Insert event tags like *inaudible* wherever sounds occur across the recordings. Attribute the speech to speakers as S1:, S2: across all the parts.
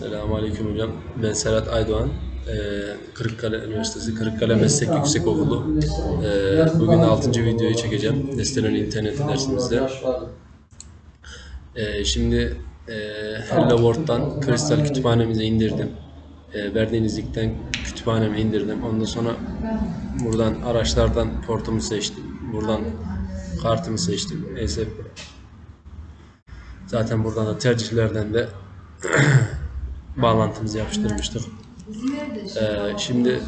S1: Selamünaleyküm hocam. Ben Serhat Aydoğan. Ee, Kırıkkale Üniversitesi Kırıkkale Meslek Yüksekokulu. Ee, bugün 6. videoyu çekeceğim. Destelen internet dersimizde. Ee, şimdi e, Hello World'dan Kristal kütüphanemize indirdim. E, verdiğiniz linkten kütüphaneme indirdim. Ondan sonra buradan araçlardan portumu seçtim. Buradan kartımı seçtim. ESP. Zaten buradan da tercihlerden de *clears throat* bağlantımızı yapıştırmıştık. Ee, şimdi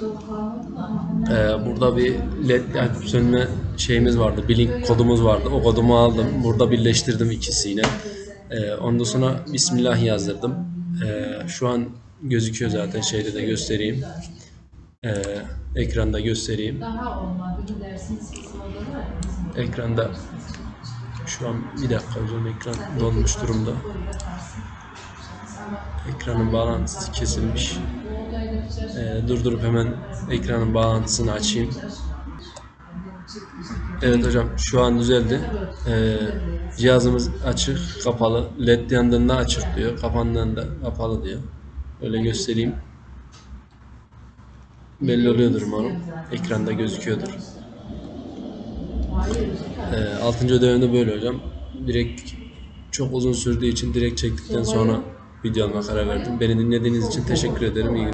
S1: e, burada bir led yakıp sönme şeyimiz vardı. Bir link kodumuz vardı. O kodumu aldım. Burada birleştirdim ikisini. Ee, ondan sonra Bismillah yazdırdım. Ee, şu an gözüküyor zaten şeyde de göstereyim. Ee, ekranda göstereyim. Ekranda şu an bir dakika hocam ekran donmuş durumda. Ekranın bağlantısı kesilmiş. Ee, durdurup hemen ekranın bağlantısını açayım. Evet hocam şu an düzeldi. Ee, cihazımız açık, kapalı. LED yandığında açık diyor, kapandığında kapalı diyor. Öyle göstereyim. Belli oluyordur umarım. Ekranda gözüküyordur. Ee, 6. ödevimde böyle hocam. Direkt çok uzun sürdüğü için direkt çektikten sonra video alma karar verdim. Beni dinlediğiniz için teşekkür ederim. İyi.